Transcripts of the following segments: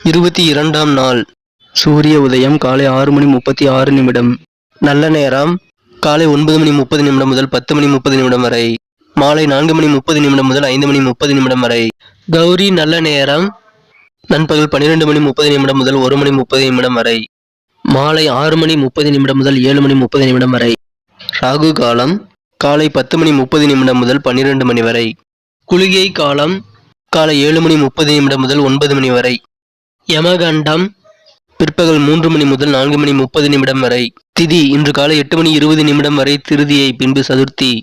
இருபத்தி இரண்டாம் நாள் சூரிய உதயம் காலை ஆறு மணி முப்பத்தி ஆறு நிமிடம் நல்ல நேரம் காலை ஒன்பது மணி முப்பது நிமிடம் முதல் பத்து மணி முப்பது நிமிடம் வரை மாலை நான்கு மணி முப்பது நிமிடம் முதல் ஐந்து மணி முப்பது நிமிடம் வரை கௌரி நல்ல நேரம் நண்பகல் பன்னிரெண்டு மணி முப்பது நிமிடம் முதல் ஒரு மணி முப்பது நிமிடம் வரை மாலை ஆறு மணி முப்பது நிமிடம் முதல் ஏழு மணி முப்பது நிமிடம் வரை ராகு காலம் காலை பத்து மணி முப்பது நிமிடம் முதல் பன்னிரெண்டு மணி வரை குளிகை காலம் காலை ஏழு மணி முப்பது நிமிடம் முதல் ஒன்பது மணி வரை யமகண்டம். பிற்பகல் மூன்று மணி முதல் நான்கு மணி முப்பது நிமிடம் வரை. திதி இன்று காலை எட்டு மணி இருபது நிமிடம் வரை திருதியை பின்பு சதுர்த்தி.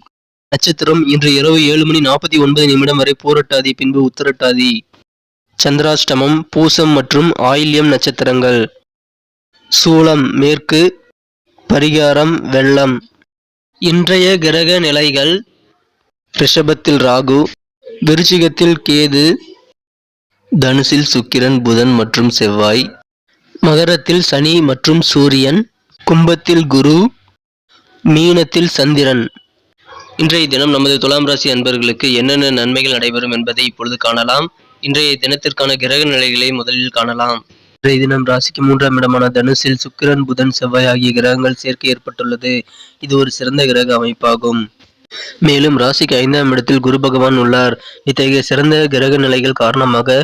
நட்சத்திரம் இன்று இரவு ஏழு மணி நாற்பத்தி ஒன்பது நிமிடம் வரை போரட்டாதி பின்பு உத்தரட்டாதி. சந்திராஷ்டமம் பூசம் மற்றும் ஆயில்யம் நட்சத்திரங்கள். சூலம் மேற்கு. பரிகாரம் வெள்ளம். இன்றைய கிரக நிலைகள். ரிஷபத்தில் ராகு. விருச்சிகத்தில் கேது. தனுசில் சுக்கிரன் புதன் மற்றும் செவ்வாய். மகரத்தில் சனி மற்றும் சூரியன். கும்பத்தில் குரு. மீனத்தில் சந்திரன். இன்றைய தினம் நமது துலாம் ராசி அன்பர்களுக்கு என்னென்ன நன்மைகள் நடைபெறும் என்பதை இப்பொழுது காணலாம். இன்றைய தினத்திற்கான கிரக நிலைகளை முதலில் காணலாம். இன்றைய தினம் ராசிக்கு மூன்றாம் இடமான தனுசில் சுக்கிரன் புதன் செவ்வாய் ஆகிய கிரகங்கள் சேர்க்கை ஏற்பட்டுள்ளது. இது ஒரு சிறந்த கிரக அமைப்பாகும். மேலும் ராசிக்கு ஐந்தாம் இடத்தில் குரு பகவான் உள்ளார். இத்தகைய சிறந்த கிரக நிலைகள் காரணமாக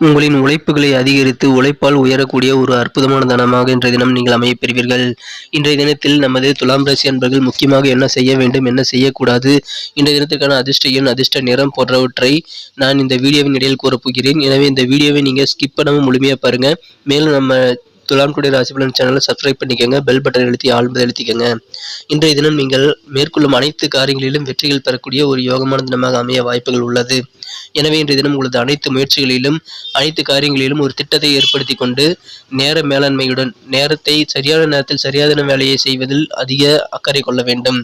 உங்களின் உழைப்புகளை அதிகரித்து உழைப்பால் உயரக்கூடிய ஒரு அற்புதமான தனமாக இன்றைய தினம் நீங்கள் அமையப்பெறுவீர்கள் இன்றைய தினத்தில் நமது துலாம் ராசி அன்பர்கள் முக்கியமாக என்ன செய்ய வேண்டும் என்ன செய்யக்கூடாது இன்றைய தினத்திற்கான அதிர்ஷ்ட எண் அதிர்ஷ்ட நிறம் போன்றவற்றை நான் இந்த வீடியோவின் இடையில் கூறப்போகிறேன் எனவே இந்த வீடியோவை நீங்கள் ஸ்கிப் பண்ணாமல் முழுமையாக பாருங்கள் மேலும் நம்ம துலாம் குடி ராசி பலன் சேனலை சப்ஸ்கிரைப் பண்ணிக்கோங்க. பெல் பட்டன் எழுத்தி ஆழ்ந்து எழுத்திக்கோங்க. இன்றைய தினம் நீங்கள் மேற்கொள்ளும் அனைத்து காரியங்களிலும் வெற்றிகள் பெறக்கூடிய ஒரு யோகமான தினமாக அமைய வாய்ப்புகள் உள்ளது. எனவே இன்றைய தினம் உங்களது அனைத்து முயற்சிகளிலும் அனைத்து காரியங்களிலும் ஒரு திட்டத்தை ஏற்படுத்தி கொண்டு நேர மேலாண்மையுடன் நேரத்தை சரியான நேரத்தில் சரியான வேலையை செய்வதில் அதிக அக்கறை கொள்ள வேண்டும்.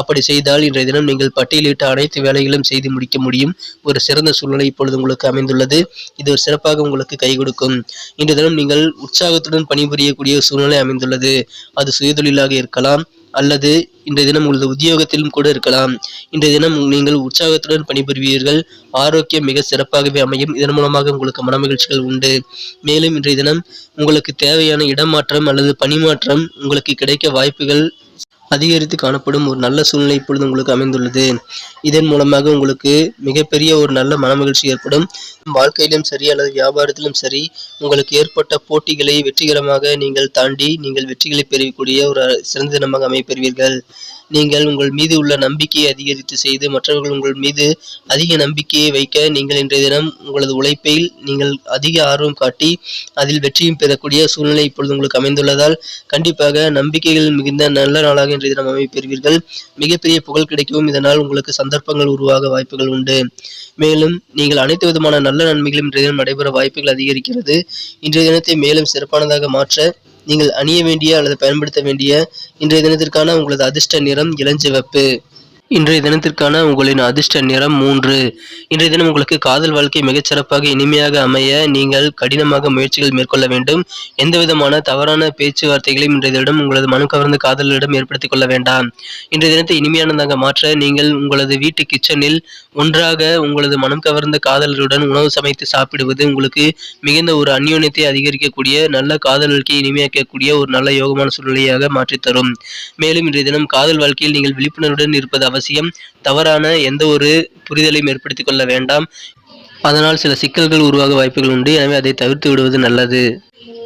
அப்படி செய்தால் இன்றைய தினம் நீங்கள் பட்டியலிட்ட அனைத்து வேலைகளும் செய்து முடிக்க முடியும். ஒரு சிறந்த சூழ்நிலை இப்பொழுது உங்களுக்கு அமைந்துள்ளது. இது ஒரு சிறப்பாக உங்களுக்கு கை கொடுக்கும். இன்றைய தினம் நீங்கள் உற்சாகத்துடன் பணிபுரியக்கூடிய சூழ்நிலை அமைந்துள்ளது. அது சுயதொழிலாக இருக்கலாம் அல்லது இன்றைய தினம் உங்களது உத்தியோகத்திலும் கூட இருக்கலாம். இன்றைய தினம் நீங்கள் உற்சாகத்துடன் பணிபுரிவீர்கள். ஆரோக்கியம் மிக சிறப்பாகவே அமையும். இதன் மூலமாக உங்களுக்கு மனமகிழ்ச்சிகள் உண்டு. மேலும் இன்றைய தினம் உங்களுக்கு தேவையான இடமாற்றம் அல்லது பணிமாற்றம் உங்களுக்கு கிடைக்க வாய்ப்புகள் அதிகரித்து காணப்படும் ஒரு நல்ல சூழ்நிலை இப்பொழுது உங்களுக்கு அமைந்துள்ளது. இதன் மூலமாக உங்களுக்கு மிகப்பெரிய ஒரு நல்ல மனமகிழ்ச்சி ஏற்படும். வாழ்க்கையிலும் சரி அல்லது வியாபாரத்திலும் சரி உங்களுக்கு ஏற்பட்ட போட்டிகளை வெற்றிகரமாக நீங்கள் தாண்டி நீங்கள் வெற்றிகளை பெறக்கூடிய ஒரு சிறந்த தினமாக அமைப்பெறுவீர்கள் நீங்கள் உங்கள் மீது உள்ள நம்பிக்கையை அதிகரித்து செய்து மற்றவர்கள் உங்கள் மீது அதிக நம்பிக்கையை வைக்க நீங்கள் இன்றைய தினம் உங்களது உழைப்பில் நீங்கள் அதிக ஆர்வம் காட்டி அதில் வெற்றியும் பெறக்கூடிய சூழ்நிலை இப்பொழுது உங்களுக்கு அமைந்துள்ளதால் கண்டிப்பாக நம்பிக்கைகள் மிகுந்த நல்ல நாளாக இன்றைய தினம் அமைப்பெறுவீர்கள் மிகப்பெரிய புகழ் கிடைக்கவும் இதனால் உங்களுக்கு சந்தர்ப்பங்கள் உருவாக வாய்ப்புகள் உண்டு. மேலும் நீங்கள் அனைத்து விதமான நல்ல நன்மைகளும் இன்றைய தினம் நடைபெற வாய்ப்புகள் அதிகரிக்கிறது. இன்றைய தினத்தை மேலும் சிறப்பானதாக மாற்ற நீங்கள் அணிய வேண்டிய அல்லது பயன்படுத்த வேண்டிய இன்றைய தினத்திற்கான உங்களது அதிர்ஷ்ட நிறம் இளஞ்சிவப்பு. இன்றைய தினத்திற்கான உங்களின் அதிர்ஷ்ட நிறம் மூன்று. இன்றைய தினம் உங்களுக்கு காதல் வாழ்க்கை மிகச்சிறப்பாக இனிமையாக அமைய நீங்கள் கடினமாக முயற்சிகள் மேற்கொள்ள வேண்டும். எந்த விதமான தவறான பேச்சுவார்த்தைகளையும் இன்றைய தினம் உங்களது மனம் கவர்ந்த காதலிடம் ஏற்படுத்திக் கொள்ள வேண்டாம். இன்றைய தினத்தை இனிமையானதாக மாற்ற நீங்கள் உங்களது வீட்டு கிச்சனில் ஒன்றாக உங்களது மனம் கவர்ந்த காதலருடன் உணவு சமைத்து சாப்பிடுவது உங்களுக்கு மிகுந்த ஒரு அந்யோன்யத்தை அதிகரிக்கக்கூடிய நல்ல காதல் வாழ்க்கையை இனிமையாக்கக்கூடிய ஒரு நல்ல யோகமான சூழ்நிலையாக மாற்றித் தரும் மேலும் இன்றைய தினம் காதல் வாழ்க்கையில் நீங்கள் விழிப்புணர்வுடன் இருப்பது அவசியம். தவறான எந்த ஒரு புரிதலையும் ஏற்படுத்திக் கொள்ள வேண்டாம். அதனால் சில சிக்கல்கள் உருவாக வாய்ப்புகள் உண்டு. எனவே அதை தவிர்த்து விடுவது நல்லது.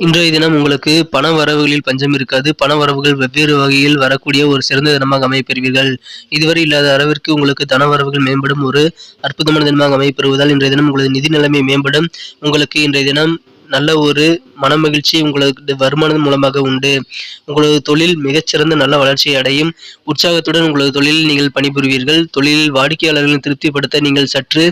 இன்றைய தினம் உங்களுக்கு பண வரவுகளில் பஞ்சம் இருக்காது. பண வரவுகள் வெவ்வேறு வகையில் வரக்கூடிய ஒரு சிறந்த தினமாக அமையப்பெறுவீர்கள். இதுவரை இல்லாத அளவிற்கு உங்களுக்கு தன வரவுகள் மேம்படும். ஒரு அற்புதமான தினமாக அமையப்பெறுவதால் இன்றைய தினம் உங்களது நிதி நிலைமை மேம்படும். உங்களுக்கு இன்றைய தினம் நல்ல ஒரு மனமகிழ்ச்சி உங்களுக்கு வருமானம் மூலமாக உண்டு. உங்களது தொழில் மிகச்சிறந்த நல்ல வளர்ச்சியை அடையும். உற்சாகத்துடன் உங்களது தொழிலில் நீங்கள் பணிபுரிவீர்கள். தொழிலில் வாடிக்கையாளர்களை திருப்திப்படுத்த நீங்கள் சற்று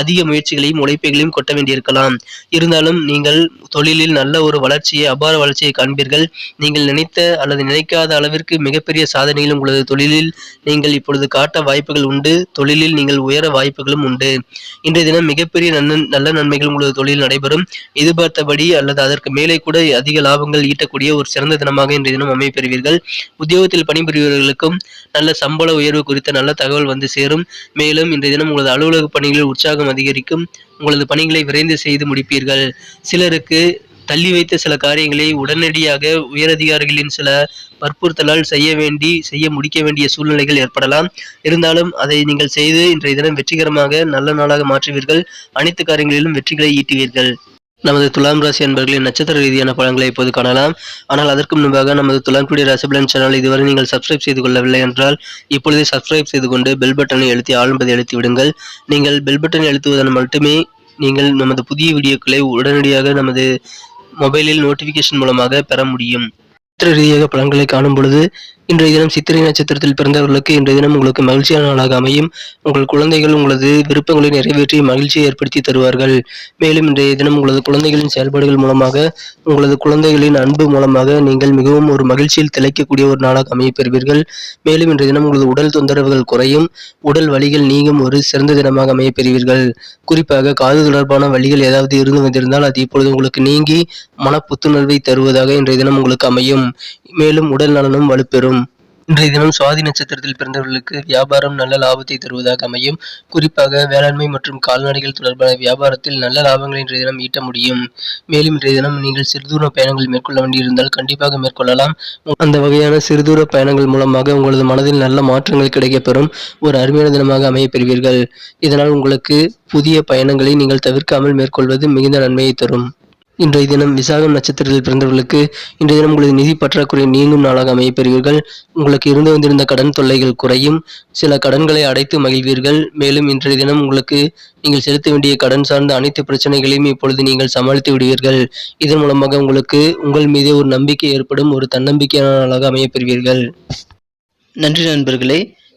அதிக முயற்சிகளையும் உழைப்புகளையும் கொட்ட வேண்டியிருக்கலாம். இருந்தாலும் நீங்கள் தொழிலில் நல்ல ஒரு வளர்ச்சியை அபார வளர்ச்சியை காண்பீர்கள். நீங்கள் நினைத்த அல்லது நினைக்காத அளவிற்கு மிகப்பெரிய சாதனையில் உங்களது தொழிலில் நீங்கள் இப்பொழுது காட்ட வாய்ப்புகள் உண்டு. தொழிலில் நீங்கள் உயர வாய்ப்புகளும் உண்டு. இன்றைய தினம் மிகப்பெரிய நன்னன் நல்ல நன்மைகள் உங்களது தொழில் நடைபெறும். எதிர்பார்த்த எதிர்பார்த்தபடி அல்லது அதற்கு மேலே கூட அதிக லாபங்கள் ஈட்டக்கூடிய ஒரு சிறந்த தினமாக இன்றைய தினம் அமையப்பெறுவீர்கள். உத்தியோகத்தில் பணிபுரிபவர்களுக்கும் நல்ல சம்பள உயர்வு குறித்த நல்ல தகவல் வந்து சேரும். மேலும் இன்றைய தினம் உங்களது அலுவலக பணிகளில் உற்சாகம் அதிகரிக்கும். உங்களது பணிகளை விரைந்து செய்து முடிப்பீர்கள். சிலருக்கு தள்ளி வைத்த சில காரியங்களை உடனடியாக உயரதிகாரிகளின் சில வற்புறுத்தலால் செய்ய வேண்டி செய்ய முடிக்க வேண்டிய சூழ்நிலைகள் ஏற்படலாம். இருந்தாலும் அதை நீங்கள் செய்து இன்றைய தினம் வெற்றிகரமாக நல்ல நாளாக மாற்றுவீர்கள். அனைத்து காரியங்களிலும் வெற்றிகளை ஈட்டுவீர்கள். நமது துலாம் ராசி அன்பர்களின் நட்சத்திர ரீதியான பழங்களை இப்போது காணலாம். ஆனால் அதற்கு முன்பாக நமது துலாம் குடி ராசிபலன் சேனல் இதுவரை நீங்கள் சப்ஸ்கிரைப் செய்து கொள்ளவில்லை என்றால் இப்பொழுதே சப்ஸ்கிரைப் செய்து கொண்டு பெல் பட்டனை எழுத்தி ஆளும்பதை எழுத்தி விடுங்கள். நீங்கள் பெல் பட்டனை எழுத்துவதன் மட்டுமே நீங்கள் நமது புதிய வீடியோக்களை உடனடியாக நமது மொபைலில் நோட்டிஃபிகேஷன் மூலமாக பெற முடியும். நட்சத்திர ரீதியாக பழங்களை காணும் பொழுது இன்றைய தினம் சித்திரை நட்சத்திரத்தில் பிறந்தவர்களுக்கு இன்றைய தினம் உங்களுக்கு மகிழ்ச்சியான நாளாக அமையும். உங்கள் குழந்தைகள் உங்களது விருப்பங்களை நிறைவேற்றி மகிழ்ச்சியை ஏற்படுத்தி தருவார்கள். மேலும் இன்றைய தினம் உங்களது குழந்தைகளின் செயல்பாடுகள் மூலமாக உங்களது குழந்தைகளின் அன்பு மூலமாக நீங்கள் மிகவும் ஒரு மகிழ்ச்சியில் திளைக்கக்கூடிய ஒரு நாளாக அமைய பெறுவீர்கள். மேலும் இன்றைய தினம் உங்களது உடல் தொந்தரவுகள் குறையும். உடல் வலிகள் நீங்கும் ஒரு சிறந்த தினமாக அமைய பெறுவீர்கள். குறிப்பாக காது தொடர்பான வழிகள் ஏதாவது இருந்து வந்திருந்தால் அது இப்பொழுது உங்களுக்கு நீங்கி மன புத்துணர்வை தருவதாக இன்றைய தினம் உங்களுக்கு அமையும். மேலும் உடல் நலனும் வலுப்பெறும். இன்றைய தினம் சுவாதி நட்சத்திரத்தில் பிறந்தவர்களுக்கு வியாபாரம் நல்ல லாபத்தை தருவதாக அமையும். குறிப்பாக வேளாண்மை மற்றும் கால்நடைகள் தொடர்பான வியாபாரத்தில் நல்ல லாபங்களை இன்றைய தினம் ஈட்ட முடியும். மேலும் இன்றைய தினம் நீங்கள் சிறுதூர பயணங்கள் மேற்கொள்ள வேண்டியிருந்தால் கண்டிப்பாக மேற்கொள்ளலாம். அந்த வகையான சிறுதூர பயணங்கள் மூலமாக உங்களது மனதில் நல்ல மாற்றங்கள் கிடைக்கப்பெறும். ஒரு அருமையான தினமாக அமையப்பெறுவீர்கள். இதனால் உங்களுக்கு புதிய பயணங்களை நீங்கள் தவிர்க்காமல் மேற்கொள்வது மிகுந்த நன்மையை தரும். இன்றைய தினம் விசாகம் நட்சத்திரத்தில் பிறந்தவர்களுக்கு இன்றைய தினம் உங்களது நிதி பற்றாக்குறை நீங்கும் நாளாக அமையப்பெறுவீர்கள். உங்களுக்கு இருந்து வந்திருந்த கடன் தொல்லைகள் குறையும். சில கடன்களை அடைத்து மகிழ்வீர்கள். மேலும் இன்றைய தினம் உங்களுக்கு நீங்கள் செலுத்த வேண்டிய கடன் சார்ந்த அனைத்து பிரச்சனைகளையும் இப்பொழுது நீங்கள் சமாளித்து விடுவீர்கள். இதன் மூலமாக உங்களுக்கு உங்கள் மீதே ஒரு நம்பிக்கை ஏற்படும். ஒரு தன்னம்பிக்கையான நாளாக அமையப்பெறுவீர்கள். நன்றி நண்பர்களே.